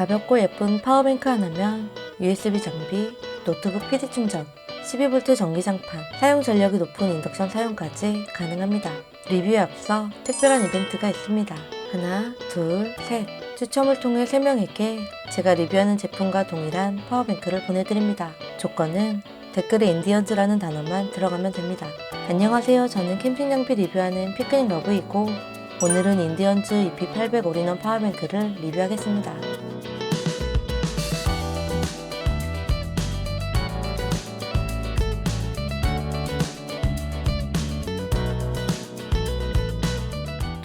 가볍고 예쁜 파워뱅크 하나면 USB 장비, 노트북 PD 충전, 12V 전기장판, 사용 전력이 높은 인덕션 사용까지 가능합니다. 리뷰에 앞서 특별한 이벤트가 있습니다. 하나, 둘, 셋. 추첨을 통해 3명에게 제가 리뷰하는 제품과 동일한 파워뱅크를 보내드립니다. 조건은 댓글에 인디언즈라는 단어만 들어가면 됩니다. 안녕하세요. 저는 캠핑 장비 리뷰하는 피크닉 러브이고 오늘은 인디언즈 EP800 올인원 파워뱅크를 리뷰하겠습니다.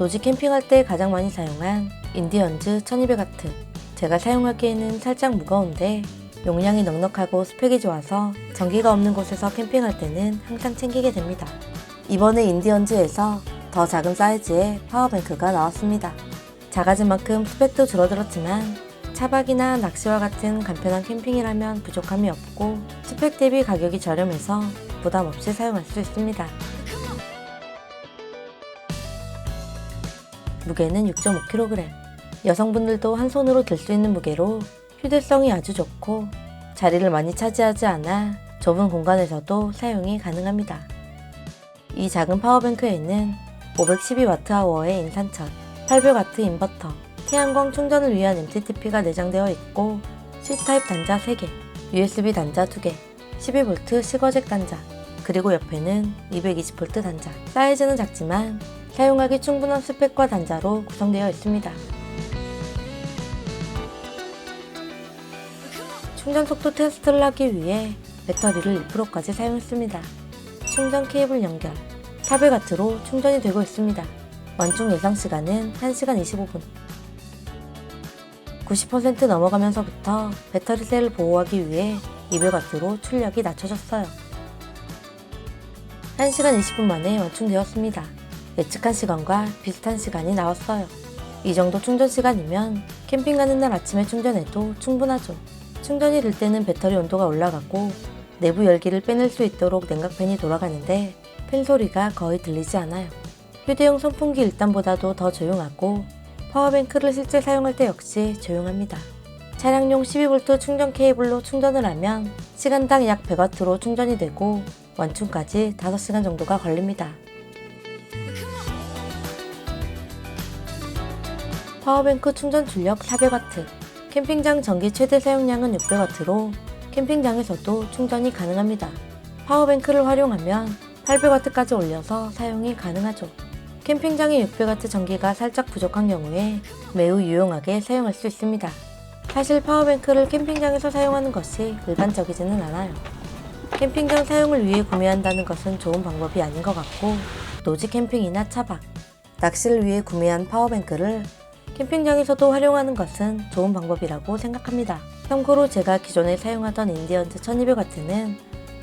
노지 캠핑할 때 가장 많이 사용한 인디언즈 1200W. 제가 사용하기에는 살짝 무거운데 용량이 넉넉하고 스펙이 좋아서 전기가 없는 곳에서 캠핑할 때는 항상 챙기게 됩니다. 이번에 인디언즈에서 더 작은 사이즈의 파워뱅크가 나왔습니다. 작아진 만큼 스펙도 줄어들었지만 차박이나 낚시와 같은 간편한 캠핑이라면 부족함이 없고 스펙 대비 가격이 저렴해서 부담 없이 사용할 수 있습니다. 무게는 6.5kg. 여성분들도 한 손으로 들 수 있는 무게로 휴대성이 아주 좋고 자리를 많이 차지하지 않아 좁은 공간에서도 사용이 가능합니다. 이 작은 파워뱅크에는 512Wh의 인산철, 800W 인버터, 태양광 충전을 위한 MTTP가 내장되어 있고 C타입 단자 3개, USB 단자 2개, 12V 시거잭 단자, 그리고 옆에는 220V 단자. 사이즈는 작지만 사용하기 충분한 스펙과 단자로 구성되어 있습니다. 충전 속도 테스트를 하기 위해 배터리를 1%까지 사용했습니다. 충전 케이블 연결 400W로 충전이 되고 있습니다. 완충 예상 시간은 1시간 25분. 90% 넘어가면서부터 배터리 셀을 보호하기 위해 200W로 출력이 낮춰졌어요. 1시간 20분 만에 완충되었습니다. 예측한 시간과 비슷한 시간이 나왔어요. 이 정도 충전 시간이면 캠핑 가는 날 아침에 충전해도 충분하죠. 충전이 될 때는 배터리 온도가 올라가고 내부 열기를 빼낼 수 있도록 냉각팬이 돌아가는데 팬 소리가 거의 들리지 않아요. 휴대용 선풍기 1단보다도 더 조용하고 파워뱅크를 실제 사용할 때 역시 조용합니다. 차량용 12V 충전 케이블로 충전을 하면 시간당 약 100W로 충전이 되고 완충까지 5시간 정도가 걸립니다. 파워뱅크 충전 출력 400W, 캠핑장 전기 최대 사용량은 600W로 캠핑장에서도 충전이 가능합니다. 파워뱅크를 활용하면 800W까지 올려서 사용이 가능하죠. 캠핑장에 600W 전기가 살짝 부족한 경우에 매우 유용하게 사용할 수 있습니다. 사실 파워뱅크를 캠핑장에서 사용하는 것이 일반적이지는 않아요. 캠핑장 사용을 위해 구매한다는 것은 좋은 방법이 아닌 것 같고 노지 캠핑이나 차박, 낚시를 위해 구매한 파워뱅크를 캠핑장에서도 활용하는 것은 좋은 방법이라고 생각합니다. 참고로 제가 기존에 사용하던 인디언즈 1200W는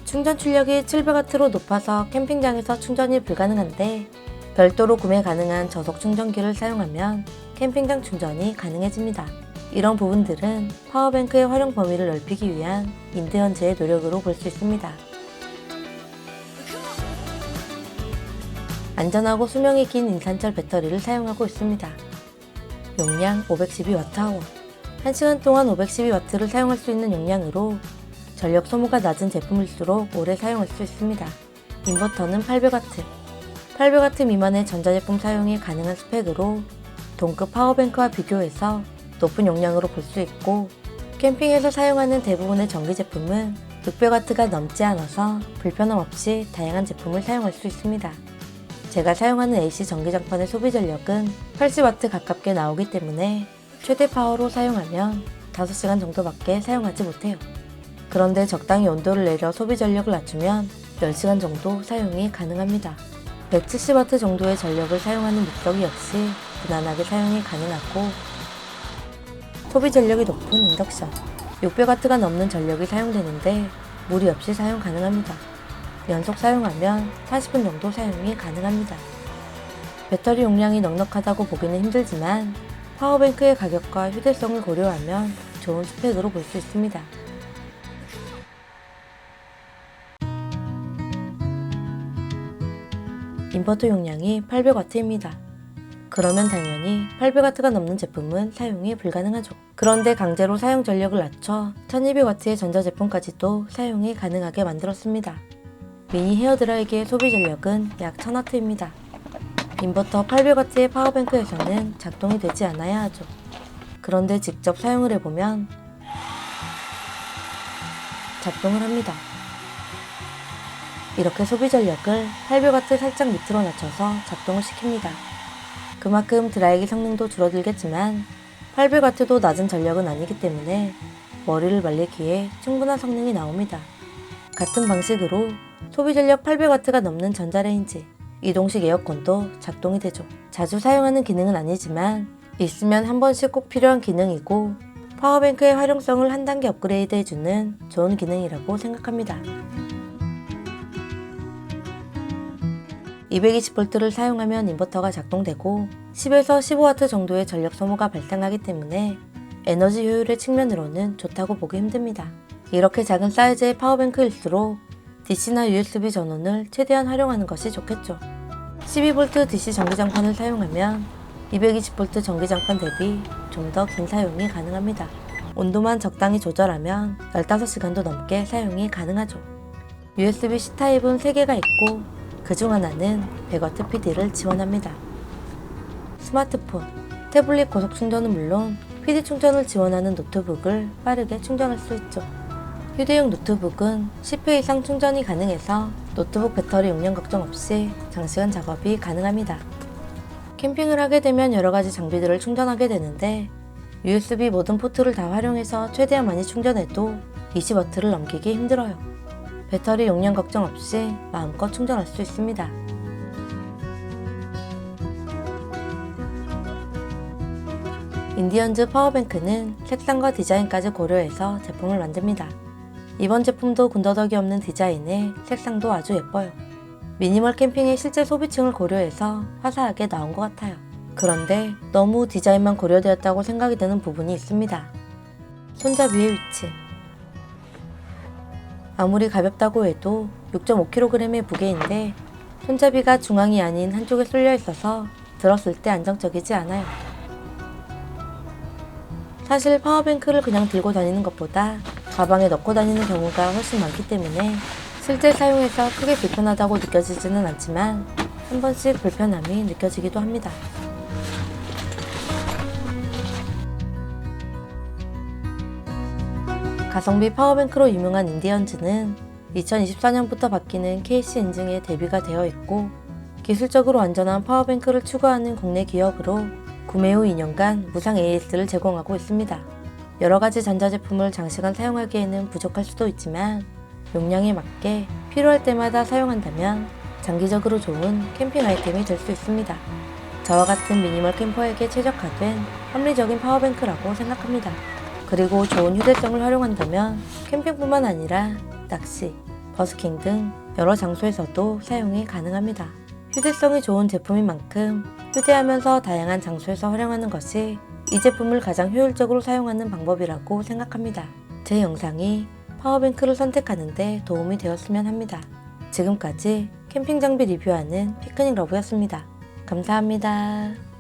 충전 출력이 700W로 높아서 캠핑장에서 충전이 불가능한데 별도로 구매 가능한 저속 충전기를 사용하면 캠핑장 충전이 가능해집니다. 이런 부분들은 파워뱅크의 활용 범위를 넓히기 위한 인디언즈의 노력으로 볼 수 있습니다. 안전하고 수명이 긴 인산철 배터리를 사용하고 있습니다. 용량 512Wh. 1시간 동안 512W를 사용할 수 있는 용량으로 전력 소모가 낮은 제품일수록 오래 사용할 수 있습니다. 인버터는 800W. 800W 미만의 전자제품 사용이 가능한 스펙으로 동급 파워뱅크와 비교해서 높은 용량으로 볼 수 있고 캠핑에서 사용하는 대부분의 전기 제품은 600W가 넘지 않아서 불편함 없이 다양한 제품을 사용할 수 있습니다. 제가 사용하는 AC 전기장판의 소비 전력은 80W 가깝게 나오기 때문에 최대 파워로 사용하면 5시간 정도밖에 사용하지 못해요. 그런데 적당히 온도를 내려 소비 전력을 낮추면 10시간 정도 사용이 가능합니다. 170W 정도의 전력을 사용하는 믹서기 역시 무난하게 사용이 가능하고 소비 전력이 높은 인덕션 600W가 넘는 전력이 사용되는데 무리 없이 사용 가능합니다. 연속 사용하면 40분 정도 사용이 가능합니다. 배터리 용량이 넉넉하다고 보기는 힘들지만 파워뱅크의 가격과 휴대성을 고려하면 좋은 스펙으로 볼 수 있습니다. 인버터 용량이 800W입니다. 그러면 당연히 800W가 넘는 제품은 사용이 불가능하죠. 그런데 강제로 사용 전력을 낮춰 1200W의 전자제품까지도 사용이 가능하게 만들었습니다. 미니 헤어드라이기의 소비 전력은 약 1000W입니다. 인버터 800W의 파워뱅크에서는 작동이 되지 않아야 하죠. 그런데 직접 사용을 해보면 작동을 합니다. 이렇게 소비 전력을 800W 살짝 밑으로 낮춰서 작동을 시킵니다. 그만큼 드라이기 성능도 줄어들겠지만 800W도 낮은 전력은 아니기 때문에 머리를 말리기에 충분한 성능이 나옵니다. 같은 방식으로 소비 전력 800W가 넘는 전자레인지, 이동식 에어컨도 작동이 되죠. 자주 사용하는 기능은 아니지만 있으면 한 번씩 꼭 필요한 기능이고 파워뱅크의 활용성을 한 단계 업그레이드 해주는 좋은 기능이라고 생각합니다. 220V를 사용하면 인버터가 작동되고 10에서 15W 정도의 전력 소모가 발생하기 때문에 에너지 효율의 측면으로는 좋다고 보기 힘듭니다. 이렇게 작은 사이즈의 파워뱅크일수록 DC나 USB 전원을 최대한 활용하는 것이 좋겠죠. 12V DC 전기장판을 사용하면 220V 전기장판 대비 좀 더 긴 사용이 가능합니다. 온도만 적당히 조절하면 15시간도 넘게 사용이 가능하죠. USB-C 타입은 3개가 있고 그 중 하나는 100W PD를 지원합니다. 스마트폰, 태블릿 고속 충전은 물론 PD 충전을 지원하는 노트북을 빠르게 충전할 수 있죠. 휴대용 노트북은 10회 이상 충전이 가능해서 노트북 배터리 용량 걱정 없이 장시간 작업이 가능합니다. 캠핑을 하게 되면 여러 가지 장비들을 충전하게 되는데 USB 모든 포트를 다 활용해서 최대한 많이 충전해도 20W를 넘기기 힘들어요. 배터리 용량 걱정 없이 마음껏 충전할 수 있습니다. 인디언즈 파워뱅크는 색상과 디자인까지 고려해서 제품을 만듭니다. 이번 제품도 군더더기 없는 디자인에 색상도 아주 예뻐요. 미니멀 캠핑의 실제 소비층을 고려해서 화사하게 나온 것 같아요. 그런데 너무 디자인만 고려되었다고 생각이 드는 부분이 있습니다. 손잡이의 위치. 아무리 가볍다고 해도 6.5kg의 무게인데 손잡이가 중앙이 아닌 한쪽에 쏠려 있어서 들었을 때 안정적이지 않아요. 사실 파워뱅크를 그냥 들고 다니는 것보다 가방에 넣고 다니는 경우가 훨씬 많기 때문에 실제 사용해서 크게 불편하다고 느껴지지는 않지만 한 번씩 불편함이 느껴지기도 합니다. 가성비 파워뱅크로 유명한 인디언즈는 2024년부터 바뀌는 KC 인증에 대비가 되어 있고 기술적으로 안전한 파워뱅크를 추구하는 국내 기업으로 구매 후 2년간 무상 AS를 제공하고 있습니다. 여러 가지 전자제품을 장시간 사용하기에는 부족할 수도 있지만 용량에 맞게 필요할 때마다 사용한다면 장기적으로 좋은 캠핑 아이템이 될 수 있습니다. 저와 같은 미니멀 캠퍼에게 최적화된 합리적인 파워뱅크라고 생각합니다. 그리고 좋은 휴대성을 활용한다면 캠핑뿐만 아니라 낚시, 버스킹 등 여러 장소에서도 사용이 가능합니다. 휴대성이 좋은 제품인 만큼 휴대하면서 다양한 장소에서 활용하는 것이 이 제품을 가장 효율적으로 사용하는 방법이라고 생각합니다. 제 영상이 파워뱅크를 선택하는데 도움이 되었으면 합니다. 지금까지 캠핑 장비 리뷰하는 피크닉 러브였습니다. 감사합니다.